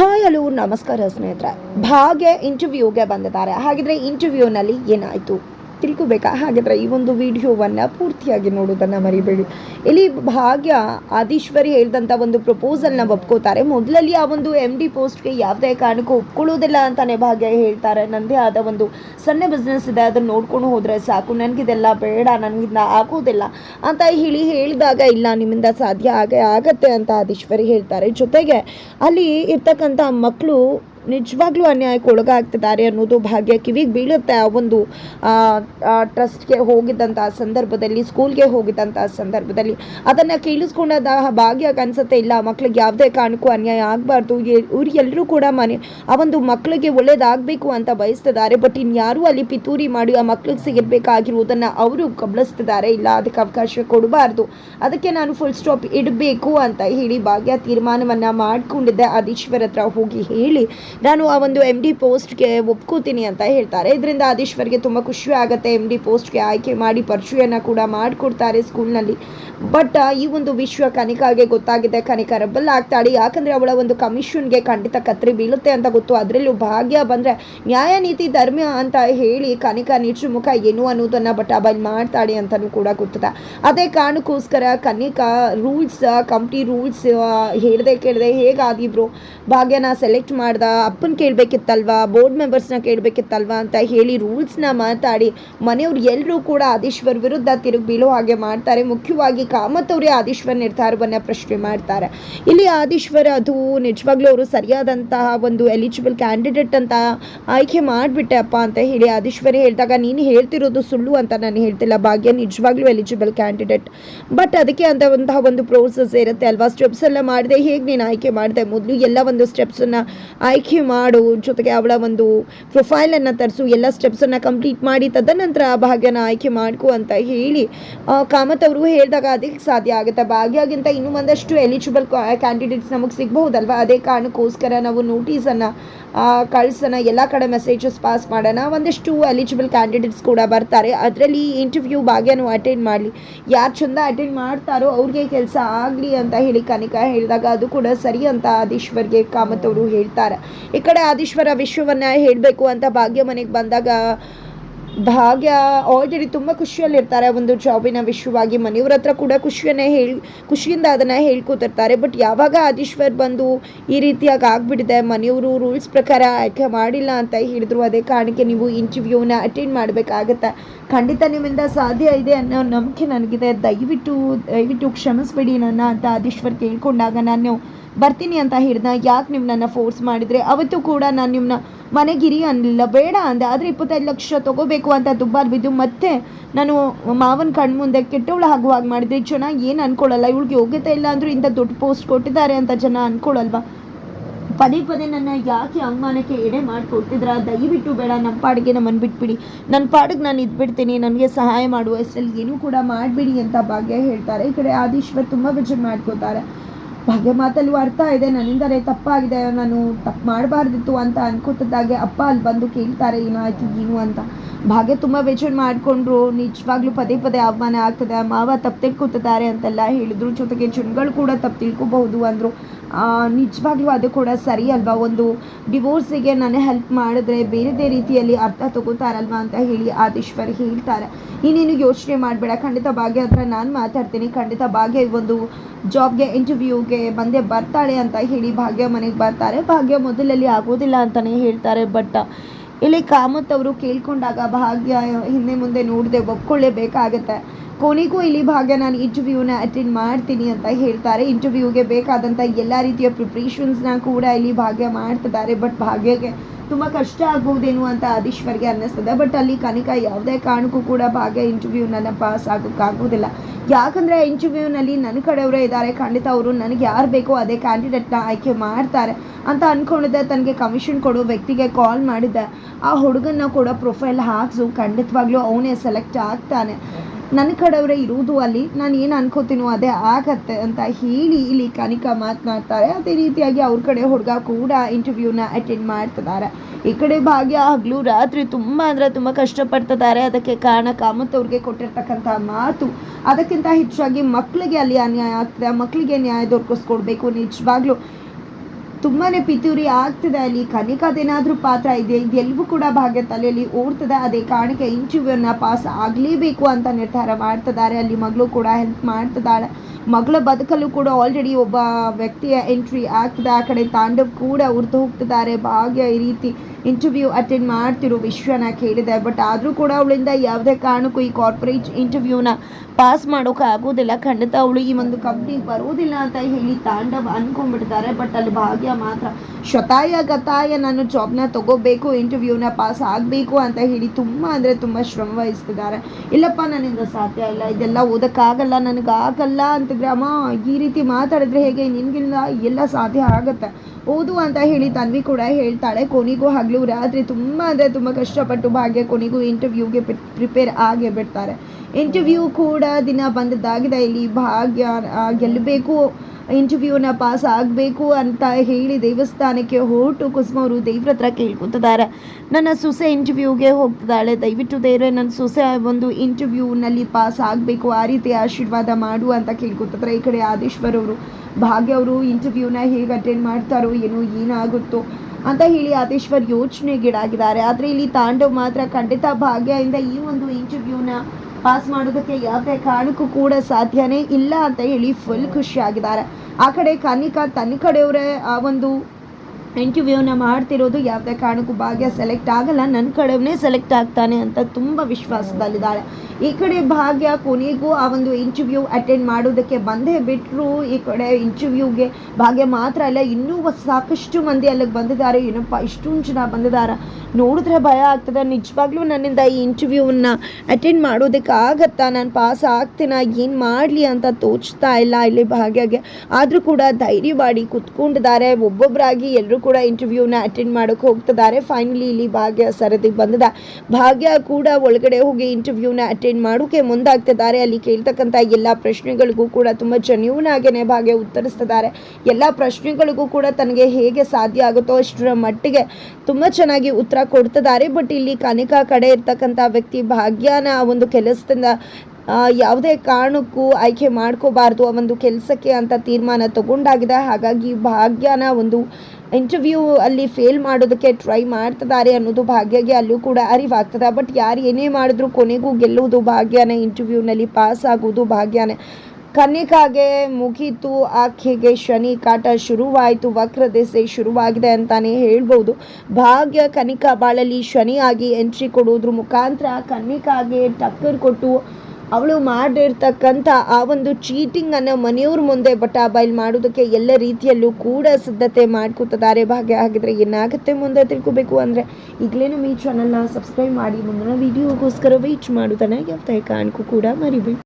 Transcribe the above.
Hi hello ನಮಸ್ಕಾರ ಸ್ನೇಹಿತರೆ. ಭಾಗ್ಯ ಇಂಟರ್ವ್ಯೂಗೆ ಬಂದಿದ್ದಾರೆ. ಹಾಗಿದ್ರೆ ಇಂಟರ್ವ್ಯೂನಲ್ಲಿ ಏನಾಯಿತು? ತಿಳ್ಕೊಬೇಕಾ? ಹಾಗಿದ್ರೆ ಈ ಒಂದು ವಿಡಿಯೋವನ್ನು ಪೂರ್ತಿಯಾಗಿ ನೋಡೋದನ್ನು ಮರಿಬೇಡಿ. ಇಲ್ಲಿ ಭಾಗ್ಯ, ಆದೀಶ್ವರಿ ಹೇಳಿದಂಥ ಒಂದು ಪ್ರಪೋಸಲ್ನ ಒಪ್ಕೋತಾರೆ. ಮೊದಲಲ್ಲಿ ಆ ಒಂದು ಎಂ ಡಿ ಪೋಸ್ಟ್ಗೆ ಯಾವುದೇ ಕಾರಣಕ್ಕೂ ಒಪ್ಕೊಳ್ಳೋದಿಲ್ಲ ಅಂತಾನೆ ಭಾಗ್ಯ ಹೇಳ್ತಾರೆ. ನನ್ನದೇ ಆದ ಒಂದು ಸಣ್ಣ ಬಿಸ್ನೆಸ್ ಇದೆ, ಅದನ್ನು ನೋಡ್ಕೊಂಡು ಹೋದರೆ ಸಾಕು. ನನಗಿದೆಲ್ಲ ಬೇಡ ನನಗಿಂದ ಆಗೋದಿಲ್ಲ ಅಂತ ಹೇಳಿ ಹೇಳಿದಾಗ ಇಲ್ಲ, ನಿಮ್ಮಿಂದ ಸಾಧ್ಯ ಆಗೇ ಆಗತ್ತೆ ಅಂತ ಆದೀಶ್ವರಿ ಹೇಳ್ತಾರೆ. ಜೊತೆಗೆ ಅಲ್ಲಿ ಇರ್ತಕ್ಕಂಥ ಮಕ್ಕಳು ನಿಜವಾಗ್ಲೂ ಅನ್ಯಾಯಕ್ಕೆ ಒಳಗಾಗ್ತಿದ್ದಾರೆ ಅನ್ನೋದು ಭಾಗ್ಯ. ಕಿವಿಗೆ ಬೀಳುತ್ತೆ ಆ ಒಂದು ಟ್ರಸ್ಟ್ಗೆ ಹೋಗಿದ್ದಂಥ ಸಂದರ್ಭದಲ್ಲಿ, ಸ್ಕೂಲ್ಗೆ ಹೋಗಿದ್ದಂಥ ಸಂದರ್ಭದಲ್ಲಿ. ಅದನ್ನು ಕೇಳಿಸ್ಕೊಂಡಾದ ಭಾಗ್ಯ ಅನ್ಸುತ್ತೆ, ಇಲ್ಲ, ಮಕ್ಳಿಗೆ ಯಾವುದೇ ಕಾರಣಕ್ಕೂ ಅನ್ಯಾಯ ಆಗಬಾರ್ದು. ಇವ್ರು ಎಲ್ಲರೂ ಕೂಡ ಮನೆ, ಆ ಒಂದು ಮಕ್ಕಳಿಗೆ ಒಳ್ಳೇದಾಗಬೇಕು ಅಂತ ಬಯಸ್ತಿದ್ದಾರೆ. ಬಟ್ ಇನ್ಯಾರೂ ಅಲ್ಲಿ ಪಿತೂರಿ ಮಾಡಿ ಆ ಮಕ್ಳಿಗೆ ಸಿಗಬೇಕಾಗಿರುವುದನ್ನು ಅವರು ಕಬಳಿಸ್ತಿದ್ದಾರೆ ಇಲ್ಲ, ಅದಕ್ಕೆ ಅವಕಾಶ ಕೊಡಬಾರ್ದು. ಅದಕ್ಕೆ ನಾನು ಫುಲ್ ಸ್ಟಾಪ್ ಇಡಬೇಕು ಅಂತ ಹೇಳಿ ಭಾಗ್ಯ ತೀರ್ಮಾನವನ್ನು ಮಾಡಿಕೊಂಡಿದ್ದೆ. ಆದೀಶ್ವರ ಹತ್ರ ಹೋಗಿ ಹೇಳಿ ನಾನು ಆ ಒಂದು ಎಂ ಡಿ ಪೋಸ್ಟ್ಗೆ ಒಪ್ಕೋತೀನಿ ಅಂತ ಹೇಳ್ತಾರೆ. ಇದರಿಂದ ಆದೀಶ್ವರ್ಗೆ ತುಂಬ ಖುಷಿ ಆಗುತ್ತೆ. ಎಂ ಡಿ ಪೋಸ್ಟ್ಗೆ ಆಯ್ಕೆ ಮಾಡಿ ಪರಿಚಯನ ಕೂಡ ಮಾಡಿಕೊಡ್ತಾರೆ ಸ್ಕೂಲ್ನಲ್ಲಿ. ಬಟ್ ಈ ಒಂದು ವಿಶ್ವ ಕನಿಕಾಗೆ ಗೊತ್ತಾಗಿದೆ. ಕನಿಕ ರಬ್ಬಲ್ ಆಗ್ತಾಳೆ. ಯಾಕಂದರೆ ಅವಳ ಒಂದು ಕಮಿಷನ್ಗೆ ಖಂಡಿತ ಕತ್ರಿ ಬೀಳುತ್ತೆ ಅಂತ ಗೊತ್ತು. ಅದರಲ್ಲೂ ಭಾಗ್ಯ ಬಂದರೆ ನ್ಯಾಯ, ನೀತಿ, ಧರ್ಮ ಅಂತ ಹೇಳಿ ಕನಿಕಾ ನಿಜಮುಖ ಏನು ಅನ್ನೋದನ್ನು ಬಟ್ ಅಬೈಲ್ ಮಾಡ್ತಾಳೆ ಅಂತಲೂ ಕೂಡ ಗೊತ್ತದೆ. ಅದೇ ಕಾರಣಕ್ಕೋಸ್ಕರ ಕನಿಕಾ ರೂಲ್ಸ್ ಕಂಪ್ನಿ ರೂಲ್ಸ್ ಹೇಳದೆ ಕೇಳದೆ ಹೇಗಾಗಿಬ್ರು ಭಾಗ್ಯನ ಸೆಲೆಕ್ಟ್ ಮಾಡ್ದ ಅಪ್ಪನ ಕೇಳಬೇಕಿತ್ತಲ್ವಾ ಬೋರ್ಡ್ ಮೆಂಬರ್ಸ್ನ ಕೇಳಬೇಕಿತ್ತಲ್ವಾ ಅಂತ ಹೇಳಿ ರೂಲ್ಸ್ನ ಮಾತಾಡಿ ಮನೆಯವ್ರು ಎಲ್ಲರೂ ಕೂಡ ಆದೀಶ್ವರ್ ವಿರುದ್ಧ ತಿರುಗಿ ಬೀಳೋ ಹಾಗೆ ಮಾಡ್ತಾರೆ. ಮುಖ್ಯವಾಗಿ ಕಾಮತ್ ಅವರೇ ಆದೀಶ್ವರ್ ನಿರ್ಧಾರವನ್ನು ಪ್ರಶ್ನೆ ಮಾಡ್ತಾರೆ. ಇಲ್ಲಿ ಆದೀಶ್ವರ್ ಅದು ನಿಜವಾಗ್ಲೂ ಅವರು ಸರಿಯಾದಂತಹ ಒಂದು ಎಲಿಜಿಬಲ್ ಕ್ಯಾಂಡಿಡೇಟ್ ಅಂತ ಆಯ್ಕೆ ಮಾಡಿಬಿಟ್ಟೆ ಅಪ್ಪ ಅಂತ ಹೇಳಿ ಆದೀಶ್ವರಿ ಹೇಳಿದಾಗ, ನೀನು ಹೇಳ್ತಿರೋದು ಸುಳ್ಳು ಅಂತ ನಾನು ಹೇಳ್ತಿಲ್ಲ, ಭಾಗ್ಯ ನಿಜವಾಗ್ಲೂ ಎಲಿಜಿಬಲ್ ಕ್ಯಾಂಡಿಡೇಟ್ ಬಟ್ ಅದಕ್ಕೆ ಅಂತವಂತಹ ಒಂದು ಪ್ರೋಸೆಸ್ ಇರುತ್ತೆ ಅಲ್ವಾ? ಸ್ಟೆಪ್ಸ್ ಎಲ್ಲ ಮಾಡಿದೆ, ಹೇಗೆ ನೀನು ಆಯ್ಕೆ ಮಾಡಿದೆ? ಮೊದಲು ಎಲ್ಲ ಒಂದು ಸ್ಟೆಪ್ಸನ್ನು ಆಯ್ಕೆ ಮಾಡು, ಜೊತೆಗೆ ಅವಳ ಒಂದು ಪ್ರೊಫೈಲನ್ನು ತರಿಸು, ಎಲ್ಲ ಸ್ಟೆಪ್ಸನ್ನು ಕಂಪ್ಲೀಟ್ ಮಾಡಿ, ತದನಂತರ ಭಾಗ್ಯನ ಆಯ್ಕೆ ಮಾಡ್ಕೊ ಅಂತ ಹೇಳಿ ಕಾಮತ್ ಅವರು ಹೇಳಿದಾಗ ಅದಕ್ಕೆ ಸಾಧ್ಯ ಆಗುತ್ತೆ. ಭಾಗ್ಯಗಿಂತ ಇನ್ನೂ ಒಂದಷ್ಟು ಎಲಿಜಿಬಲ್ ಕ್ಯಾಂಡಿಡೇಟ್ಸ್ ನಮಗೆ ಸಿಗಬಹುದಲ್ವ? ಅದೇ ಕಾರಣಕ್ಕೋಸ್ಕರ ನಾವು ನೋಟಿಸನ್ನು ಕಳ್ಸೋಣ, ಎಲ್ಲ ಕಡೆ ಮೆಸೇಜಸ್ ಪಾಸ್ ಮಾಡೋಣ. ಒಂದಷ್ಟು ಎಲಿಜಿಬಲ್ ಕ್ಯಾಂಡಿಡೇಟ್ಸ್ ಕೂಡ ಬರ್ತಾರೆ. ಅದರಲ್ಲಿ ಇಂಟರ್ವ್ಯೂ ಭಾಗ್ಯನೂ ಅಟೆಂಡ್ ಮಾಡಲಿ. ಯಾರು ಚಂದ ಅಟೆಂಡ್ ಮಾಡ್ತಾರೋ ಅವ್ರಿಗೆ ಕೆಲಸ ಆಗಲಿ ಅಂತ ಹೇಳಿ ಕನಿಕಾ ಹೇಳಿದಾಗ ಅದು ಕೂಡ ಸರಿ ಅಂತ ಆದೀಶ್ವರ್ಗೆ ಕಾಮತ್ ಅವರು ಹೇಳ್ತಾರೆ. ಈ ಕಡೆ ಆದೀಶ್ವರ ವಿಶ್ವವನ್ನು ಹೇಳಬೇಕು ಅಂತ ಭಾಗ್ಯ ಮನೆಗೆ ಬಂದಾಗ ಭಾಗ್ಯ ಆಲ್ರೆಡಿ ತುಂಬ ಖುಷಿಯಲ್ಲಿರ್ತಾರೆ ಒಂದು ಜಾಬಿನ ವಿಷಯವಾಗಿ ಮನೆಯವ್ರ ಹತ್ರ ಕೂಡ ಖುಷಿಯನ್ನೇ ಹೇಳಿ, ಖುಷಿಯಿಂದ ಅದನ್ನು ಹೇಳ್ಕೊತಿರ್ತಾರೆ. ಬಟ್ ಯಾವಾಗ ಆದೀಶ್ವರ್ ಬಂದು ಈ ರೀತಿಯಾಗಿ ಆಗ್ಬಿಟ್ಟಿದೆ, ಮನೆಯವರು ರೂಲ್ಸ್ ಪ್ರಕಾರ ಆಯ್ಕೆ ಮಾಡಿಲ್ಲ ಅಂತ ಹೇಳಿದ್ರು, ಅದೇ ಕಾರಣಕ್ಕೆ ನೀವು ಇಂಟರ್ವ್ಯೂನ ಅಟೆಂಡ್ ಮಾಡಬೇಕಾಗತ್ತೆ. ಖಂಡಿತ ನಿಮ್ಮಿಂದ ಸಾಧ್ಯ ಇದೆ ಅನ್ನೋ ನಂಬಿಕೆ ನನಗಿದೆ. ದಯವಿಟ್ಟು ದಯವಿಟ್ಟು ಕ್ಷಮಿಸ್ಬಿಡಿ ನನ್ನ ಅಂತ ಆದೀಶ್ವರ್ ಕೇಳ್ಕೊಂಡಾಗ ನಾನು ಬರ್ತೀನಿ ಅಂತ ಹೇಳಿದ. ಯಾಕೆ ನೀವು ನನ್ನ ಫೋರ್ಸ್ ಮಾಡಿದರೆ? ಅವತ್ತು ಕೂಡ ನಾನು ನಿಮ್ಮನ್ನ ಮನೆಗಿರಿ ಅನ್ನಲಿಲ್ಲ ಬೇಡ ಅಂದೆ. ಆದರೆ ಇಪ್ಪತ್ತೈದು ಲಕ್ಷ ತಗೋಬೇಕು ಅಂತ ದುಬ್ಬಾರ್ ಬಿದ್ದು ಮತ್ತೆ ನಾನು ಮಾವನ ಕಣ್ಮುಂದೆ ಕೆಟ್ಟವಳ ಆಗುವಾಗ ಮಾಡಿದ್ರೆ ಜನ ಏನು ಅನ್ಕೊಳ್ಳಲ್ಲ ಇವಳಿಗೆ ಯೋಗ್ಯತೆ ಇಲ್ಲ ಅಂದರೂ ಇಂಥ ದೊಡ್ಡ ಪೋಸ್ಟ್ ಕೊಟ್ಟಿದ್ದಾರೆ ಅಂತ ಜನ ಅನ್ಕೊಳ್ಳಲ್ವಾ ಪದೇ ಪದೇ ನನ್ನ ಯಾಕೆ ಅವಮಾನಕ್ಕೆ ಎಡೆ ಮಾಡಿಕೊಡ್ತಿದ್ರ ದಯವಿಟ್ಟು ಬೇಡ. ನಮ್ಮ ಪಾಡಿಗೆ ನಮ್ಮನ್ನು ಬಿಟ್ಬಿಡಿ. ನನ್ನ ಪಾಡಿಗೆ ನಾನು ಇದ್ಬಿಡ್ತೀನಿ. ನನಗೆ ಸಹಾಯ ಮಾಡುವ ಹೆಸರಲ್ಲಿ ಏನೂ ಕೂಡ ಮಾಡಬೇಡಿ ಅಂತ ಭಾಗ್ಯ ಹೇಳ್ತಾರೆ. ಈ ಕಡೆ ಆದೀಶ್ವರ್ ತುಂಬ ಬೇಜಾರು ಮಾಡ್ಕೋತಾರೆ. ಭಾಗ್ಯ ಮಾತಲ್ಲೂ ಅರ್ಥ ಇದೆ, ನನ್ನಿಂದಲೇ ತಪ್ಪಾಗಿದೆ, ನಾನು ತಪ್ಪು ಮಾಡಬಾರ್ದಿತ್ತು ಅಂತ ಅನ್ಕೋತಿದ್ದಾಗೆ ಅಪ್ಪ ಅಲ್ಲಿ ಬಂದು ಕೇಳ್ತಾರೆ, ಏನಾಯ್ತು, ಏನು ಅಂತ. ಭಾಗ್ಯ ತುಂಬ ಬೇಜಾರು ಮಾಡಿಕೊಂಡ್ರು, ನಿಜವಾಗ್ಲೂ ಪದೇ ಪದೇ ಅವಮಾನ ಆಗ್ತದೆ, ಮಾವ ತಪ್ಪು ತಿಳ್ಕೊತಿದ್ದಾರೆ ಅಂತೆಲ್ಲ ಹೇಳಿದ್ರು, ಜೊತೆಗೆ ಜನಗಳು ಕೂಡ ತಪ್ಪು ತಿಳ್ಕೊಬಹುದು ಅಂದರು. ನಿಜವಾಗ್ಲೂ ಅದು ಕೂಡ ಸರಿ ಅಲ್ವಾ? ಒಂದು ಡಿವೋರ್ಸಿಗೆ ನಾನು ಹೆಲ್ಪ್ ಮಾಡಿದ್ರೆ ಬೇರೆದೇ ರೀತಿಯಲ್ಲಿ ಅರ್ಥ ತಗೋತಾರಲ್ವಾ ಅಂತ ಹೇಳಿ ಆದೀಶ್ವರ್ ಹೇಳ್ತಾರೆ. ಇನ್ನೇನು ಯೋಚನೆ ಮಾಡಬೇಡ, ಖಂಡಿತ ಭಾಗ್ಯ ಹತ್ರ ನಾನು ಮಾತಾಡ್ತೀನಿ, ಖಂಡಿತ ಭಾಗ್ಯ ಒಂದು ಜಾಬ್ಗೆ ಇಂಟರ್ವ್ಯೂಗೆ ಬಂದೇ ಬರ್ತಾಳೆ ಅಂತ ಹೇಳಿ ಭಾಗ್ಯ ಮನೆಗೆ ಬರ್ತಾರೆ. ಭಾಗ್ಯ ಮೊದಲಲ್ಲಿ ಆಗೋದಿಲ್ಲ ಅಂತಲೇ ಹೇಳ್ತಾರೆ ಬಟ್ ಇಲ್ಲಿ ಕಾಮತ್ ಅವರು ಕೇಳ್ಕೊಂಡಾಗ ಭಾಗ್ಯ ಹಿಂದೆ ಮುಂದೆ ನೋಡದೆ ಒಪ್ಕೊಳ್ಳೇಬೇಕಾಗತ್ತೆ. ಕೊನೆಗೂ ಇಲ್ಲಿ ಭಾಗ್ಯ, ನಾನು ಇಂಟರ್ವ್ಯೂನ ಅಟೆಂಡ್ ಮಾಡ್ತೀನಿ ಅಂತ ಹೇಳ್ತಾರೆ. ಇಂಟರ್ವ್ಯೂಗೆ ಬೇಕಾದಂಥ ಎಲ್ಲ ರೀತಿಯ ಪ್ರಿಪ್ರೇಷನ್ಸ್ನ ಕೂಡ ಇಲ್ಲಿ ಭಾಗ್ಯ ಮಾಡ್ತಿದ್ದಾರೆ ಬಟ್ ಭಾಗ್ಯಗೆ ತುಂಬ ಕಷ್ಟ ಆಗ್ಬೋದೇನು ಅಂತ ಆದೀಶ್ವರ್ಗೆ ಅನ್ನಿಸ್ತದೆ. ಬಟ್ ಅಲ್ಲಿ ಕನಿಕಾ ಯಾವುದೇ ಕಾರಣಕ್ಕೂ ಕೂಡ ಭಾಗ್ಯ ಇಂಟರ್ವ್ಯೂನ ಪಾಸ್ ಆಗೋಕ್ಕಾಗೋದಿಲ್ಲ ಯಾಕಂದರೆ ಇಂಟರ್ವ್ಯೂನಲ್ಲಿ ನನ್ನ ಕಡೆಯವರೇ ಇದ್ದಾರೆ. ಖಂಡಿತ ಅವರು ನನಗೆ ಯಾರು ಬೇಕೋ ಅದೇ ಕ್ಯಾಂಡಿಡೇಟ್ನ ಆಯ್ಕೆ ಮಾಡ್ತಾರೆ ಅಂತ ಅಂದ್ಕೊಂಡಿದ್ದೆ ತನಗೆ ಕಮಿಷನ್ ಕೊಡೋ ವ್ಯಕ್ತಿಗೆ ಕಾಲ್ ಮಾಡಿದ್ದೆ. ಆ ಹುಡುಗನ ಕೂಡ ಪ್ರೊಫೈಲ್ ಹಾಕ್ಸು. ಖಂಡಿತವಾಗ್ಲೂ ಅವನೇ ಸೆಲೆಕ್ಟ್ ಆಗ್ತಾನೆ. ನನ್ನ ಕಡೆಯವರೇ ಇರುವುದು ಅಲ್ಲಿ. ನಾನು ಏನು ಅನ್ಕೋತೀನೋ ಅದೇ ಆಗತ್ತೆ ಅಂತ ಹೇಳಿ ಇಲ್ಲಿ ಕನಿಕಾ ಮಾತನಾಡ್ತಾರೆ. ಅದೇ ರೀತಿಯಾಗಿ ಅವ್ರ ಕಡೆ ಹುಡುಗ ಕೂಡ ಇಂಟರ್ವ್ಯೂನ ಅಟೆಂಡ್ ಮಾಡ್ತಿದ್ದಾರೆ. ಈ ಕಡೆ ಭಾಗ್ಯ ಹಗಲು ರಾತ್ರಿ ತುಂಬ ಅಂದರೆ ತುಂಬ ಕಷ್ಟಪಡ್ತಿದ್ದಾರೆ. ಅದಕ್ಕೆ ಕಾರಣ ಕಾಮತ್ ಅವ್ರಿಗೆ ಕೊಟ್ಟಿರ್ತಕ್ಕಂಥ ಮಾತು ಅದಕ್ಕಿಂತ ಹೆಚ್ಚಾಗಿ ಮಕ್ಕಳಿಗೆ ಅಲ್ಲಿ ಅನ್ಯಾಯ ಆಗ್ತದೆ. ಮಕ್ಕಳಿಗೆ ನ್ಯಾಯ ದೊರಕಿಸ್ಕೊಡ್ಬೇಕು. ನಿಜವಾಗ್ಲೂ ತುಂಬಾನೇ ಪಿತೂರಿ ಆಗ್ತದೆ ಅಲ್ಲಿ. ಕನಿಕಾದೇನಾದ್ರೂ ಪಾತ್ರ ಇದೆ. ಇದೆಲ್ಲವೂ ಕೂಡ ಭಾಗ್ಯ ತಲೆಯಲ್ಲಿ ಓಡ್ತದೆ. ಅದೇ ಕಾರಣಕ್ಕೆ ಇಂಟರ್ವ್ಯೂನ ಪಾಸ್ ಆಗಲೇಬೇಕು ಅಂತ ನಿರ್ಧಾರ ಮಾಡ್ತಿದ್ದಾರೆ. ಅಲ್ಲಿ ಮಗಳು ಕೂಡ ಹೆಲ್ಪ್ ಮಾಡ್ತಿದ್ದಾಳೆ. ಮಗಳ ಬದುಕಲು ಕೂಡ ಆಲ್ರೆಡಿ ಒಬ್ಬ ವ್ಯಕ್ತಿಯ ಎಂಟ್ರಿ ಆಗ್ತದೆ. ಆ ಕಡೆ ತಾಂಡವ್ ಕೂಡ ಉರ್ದು ಹೋಗ್ತಿದ್ದಾರೆ. ಭಾಗ್ಯ ಈ ರೀತಿ ಇಂಟರ್ವ್ಯೂ ಅಟೆಂಡ್ ಮಾಡ್ತಿರೋ ವಿಶ್ವನ ಕೇಳಿದೆ. ಬಟ್ ಆದರೂ ಕೂಡ ಅವಳಿಂದ ಯಾವುದೇ ಕಾರಣಕ್ಕೂ ಈ ಕಾರ್ಪೊರೇಟ್ ಇಂಟರ್ವ್ಯೂನ ಪಾಸ್ ಮಾಡೋಕೆ ಆಗೋದಿಲ್ಲ. ಖಂಡಿತ ಅವಳು ಈ ಒಂದು ಕಂಪ್ನಿಗೆ ಬರೋದಿಲ್ಲ ಅಂತ ಹೇಳಿ ತಾಂಡವ್ ಅನ್ಕೊಂಡ್ಬಿಟ್ಟಿದ್ದಾರೆ ಬಟ್ ಅಲ್ಲಿ ಭಾಗ್ಯ ಮಾತ್ರ. ಶತಾಯ ಗತಾಯ ನಾನು ಜಾಬ್ನ ತಗೋಬೇಕು ಇಂಟರ್ವ್ಯೂನ ಪಾಸ್ ಆಗಬೇಕು ಅಂತ ಹೇಳಿ ತುಂಬ ಅಂದರೆ ತುಂಬ ಶ್ರಮ ವಹಿಸ್ತಿದ್ದಾರೆ. ಇಲ್ಲಪ್ಪ, ನನ್ನಿಂದ ಸಾಧ್ಯ ಇಲ್ಲ. ಇದೆಲ್ಲ ಓದೋಕ್ಕಾಗಲ್ಲ, ನನಗಾಗಲ್ಲ ಅಂತಿದ್ರೆ ಅಮ್ಮ ಈ ರೀತಿ ಮಾತಾಡಿದ್ರೆ ಹೇಗೆ? ನಿನಗಿಲ್ಲ ಎಲ್ಲ ಸಾಧ್ಯ ಆಗುತ್ತೆ. ಓದು ಅಂತ ಹೇಳಿ ತನ್ವಿ ಕೂಡ ಹೇಳ್ತಾಳೆ. ಕೊನೆಗೂ ಹಗಲು ರಾತ್ರಿ ತುಂಬ ಅಂದರೆ ತುಂಬ ಕಷ್ಟಪಟ್ಟು ಭಾಗ್ಯ ಕೊನೆಗೂ ಇಂಟರ್ವ್ಯೂಗೆ ಪ್ರಿಪೇರ್ ಆಗೇ ಬಿಡ್ತಾರೆ. ಇಂಟರ್ವ್ಯೂ ಕೂಡ ದಿನ ಬಂದದ್ದಾಗಿದೆ. ಇಲ್ಲಿ ಭಾಗ್ಯ ಗೆಲ್ಲಬೇಕು. ಇಂಟರ್ವ್ಯೂನ ಪಾಸ್ ಆಗಬೇಕು ಅಂತ ಹೇಳಿ ದೇವಸ್ಥಾನಕ್ಕೆ ಹೊರಟು ಕುಸುಮ ಅವರು ದೇವ್ರ ಹತ್ರ ಕೇಳ್ಕೊತಿದ್ದಾರೆ. ನನ್ನ ಸೊಸೆ ಇಂಟರ್ವ್ಯೂಗೆ ಹೋಗ್ತಿದ್ದಾಳೆ. ದಯವಿಟ್ಟು ದೇವ್ರೆ, ನನ್ನ ಸೊಸೆ ಒಂದು ಇಂಟರ್ವ್ಯೂನಲ್ಲಿ ಪಾಸ್ ಆಗಬೇಕು, ಆ ರೀತಿ ಆಶೀರ್ವಾದ ಮಾಡು ಅಂತ ಕೇಳ್ಕೊತಿದ್ರೆ ಈ ಕಡೆ ಆದೇಶ್ವರ್ ಅವರು, ಭಾಗ್ಯ ಅವರು ಇಂಟರ್ವ್ಯೂನ ಹೇಗೆ ಅಟೆಂಡ್ ಮಾಡ್ತಾರೋ ಏನೋ ಏನಾಗುತ್ತೋ ಅಂತ ಹೇಳಿ ಆದೇಶ್ವರ್ ಯೋಚನೆಗೀಡಾಗಿದ್ದಾರೆ ಆದರೆ ಇಲ್ಲಿ ತಾಂಡವ್ ಮಾತ್ರ ಖಂಡಿತ ಭಾಗ್ಯದಿಂದ ಈ ಒಂದು ಇಂಟರ್ವ್ಯೂನ ಪಾಸ್ ಮಾಡೋದಕ್ಕೆ ಯಾವುದೇ ಕಾರಣಕ್ಕೂ ಕೂಡ ಸಾಧ್ಯನೇ ಇಲ್ಲ ಅಂತ ಹೇಳಿ ಫುಲ್ ಖುಷಿಯಾಗಿದ್ದಾರೆ ಆ ಕಡೆ ಕನಿಕಾ ತನ್ನ ಕಡೆಯವರೇ ಆ ಒಂದು ಇಂಟರ್ವ್ಯೂನ ಮಾಡ್ತಿರೋದು ಯಾವುದೇ ಕಾರಣಕ್ಕೂ ಭಾಗ್ಯ ಸೆಲೆಕ್ಟ್ ಆಗಲ್ಲ. ನನ್ನ ಕಡೆಯವನೇ ಸೆಲೆಕ್ಟ್ ಆಗ್ತಾನೆ ಅಂತ ತುಂಬ ವಿಶ್ವಾಸದಲ್ಲಿದ್ದಾಳೆ. ಈ ಕಡೆ ಭಾಗ್ಯ ಕೊನೆಗೂ ಆ ಒಂದು ಇಂಟರ್ವ್ಯೂ ಅಟೆಂಡ್ ಮಾಡೋದಕ್ಕೆ ಬಂದೇ ಬಿಟ್ಟರು ಈ ಕಡೆ ಇಂಟರ್ವ್ಯೂಗೆ ಭಾಗ್ಯ ಮಾತ್ರ ಅಲ್ಲ, ಇನ್ನೂ ಸಾಕಷ್ಟು ಮಂದಿ ಅಲ್ಲಿಗೆ ಬಂದಿದ್ದಾರೆ. ಏನಪ್ಪ, ಇಷ್ಟೊಂದು ಜನ ಬಂದಿದ್ದಾರೆ. ನೋಡಿದ್ರೆ ಭಯ ಆಗ್ತದೆ. ನಿಜವಾಗ್ಲೂ ನನ್ನಿಂದ ಈ ಇಂಟರ್ವ್ಯೂವನ್ನ ಅಟೆಂಡ್ ಮಾಡೋದಕ್ಕೆ ಆಗತ್ತಾ? ನಾನು ಪಾಸ್ ಆಗ್ತೀನ? ಏನು ಮಾಡಲಿ ಅಂತ ತೋಚ್ತಾ ಇಲ್ಲ ಇಲ್ಲಿ ಭಾಗ್ಯಗೆ. ಆದರೂ ಕೂಡ ಧೈರ್ಯ ಮಾಡಿ ಕುತ್ಕೊಂಡಿದ್ದಾರೆ. ಒಬ್ಬೊಬ್ಬರಾಗಿ ಎಲ್ಲರೂ ಕೂಡ ಇಂಟರ್ವ್ಯೂನ ಅಟೆಂಡ್ ಮಾಡೋಕೆ ಹೋಗ್ತಿದ್ದಾರೆ. ಫೈನಲಿ ಇಲ್ಲಿ ಭಾಗ್ಯ ಸರದಿ ಬಂದಿದೆ. ಭಾಗ್ಯ ಕೂಡ ಒಳಗಡೆ ಹೋಗಿ ಇಂಟರ್ವ್ಯೂನ ಅಟೆಂಡ್ ಮಾಡೋಕೆ ಮುಂದಾಗ್ತಿದ್ದಾರೆ. ಅಲ್ಲಿ ಕೇಳ್ತಕ್ಕಂಥ ಎಲ್ಲ ಪ್ರಶ್ನೆಗಳಿಗೂ ಕೂಡ ತುಂಬ ಜನ್ಯೂನ್ ಆಗೇನೆ ಭಾಗ್ಯ ಉತ್ತರಿಸ್ತಿದ್ದಾರೆ. ಎಲ್ಲ ಪ್ರಶ್ನೆಗಳಿಗೂ ಕೂಡ ತನಗೆ ಹೇಗೆ ಸಾಧ್ಯ ಆಗುತ್ತೋ ಅಷ್ಟರ ಮಟ್ಟಿಗೆ ತುಂಬ ಚೆನ್ನಾಗಿ ಉತ್ತರ ಕೊಡ್ತಿದ್ದಾರೆ. ಬಟ್ ಇಲ್ಲಿ ಕನಿಕಾ ಕಡೆ ಇರ್ತಕ್ಕಂಥ ವ್ಯಕ್ತಿ ಭಾಗ್ಯನ ಒಂದು ಕೆಲಸದಿಂದ ಯಾವುದೇ ಕಾರಣಕ್ಕೂ ಆಯ್ಕೆ ಮಾಡ್ಕೋಬಾರ್ದು. ಆ ಒಂದು ಕೆಲಸಕ್ಕೆ ಅಂತ ತೀರ್ಮಾನ ತಗೊಂಡಾಗಿದೆ. ಹಾಗಾಗಿ ಭಾಗ್ಯನ ಒಂದು ಇಂಟರ್ವ್ಯೂ ಅಲ್ಲಿ ಫೇಲ್ ಮಾಡೋದಕ್ಕೆ ಟ್ರೈ ಮಾಡ್ತಿದ್ದಾರೆ ಅನ್ನೋದು ಭಾಗ್ಯಗೆ ಅಲ್ಲೂ ಕೂಡ ಅರಿವಾಗ್ತದೆ. ಬಟ್ ಯಾರು ಏನೇ ಮಾಡಿದ್ರು ಕೊನೆಗೂ ಗೆಲ್ಲುವುದು ಭಾಗ್ಯನ ಇಂಟರ್ವ್ಯೂನಲ್ಲಿ ಪಾಸ್ ಆಗುವುದು ಭಾಗ್ಯನೇ. ಕನ್ನಿಕಾಗೆ ಮುಗೀತು. ಆಕೆಗೆ ಶನಿ ಕಾಟ ಶುರುವಾಯಿತು. ವಕ್ರ ದೆಸೆ ಶುರುವಾಗಿದೆ ಅಂತಾನೆ ಹೇಳ್ಬೋದು. ಭಾಗ್ಯ ಕನಿಕಾ ಬಾಳಲ್ಲಿ ಶನಿಯಾಗಿ ಎಂಟ್ರಿ ಕೊಡೋದ್ರ ಮುಖಾಂತರ ಕನ್ನಿಕಾಗೆ ಟಕ್ಕರ್ ಕೊಟ್ಟು ಅವಳು ಮಾಡಿರ್ತಕ್ಕಂಥ ಆ ಒಂದು ಚೀಟಿಂಗನ್ನು ಮನೆಯವ್ರ ಮುಂದೆ ಬಟಾ ಬೈಲ್ ಮಾಡೋದಕ್ಕೆ ಎಲ್ಲ ರೀತಿಯಲ್ಲೂ ಕೂಡ ಸಿದ್ಧತೆ ಮಾಡ್ಕೊತಾರೆ ಭಾಗ್ಯ ಆಗಿದ್ರೆ ಏನಾಗುತ್ತೆ ಮುಂದೆ ತಿಳ್ಕೊಬೇಕು ಅಂದರೆ ಈಗಲೇ ನಮ್ಮ ಈ ಚಾನಲ್ನ ಸಬ್ಸ್ಕ್ರೈಬ್ ಮಾಡಿ ಮುಂದಿನ ವಿಡಿಯೋಗೋಸ್ಕರ ವೆಯ್ಟ್ ಮಾಡೋದನ್ನು ಯಾವುದೇ ಕಾರಣಕ್ಕೂ ಕೂಡ ಮರಿಬೇಡಿ.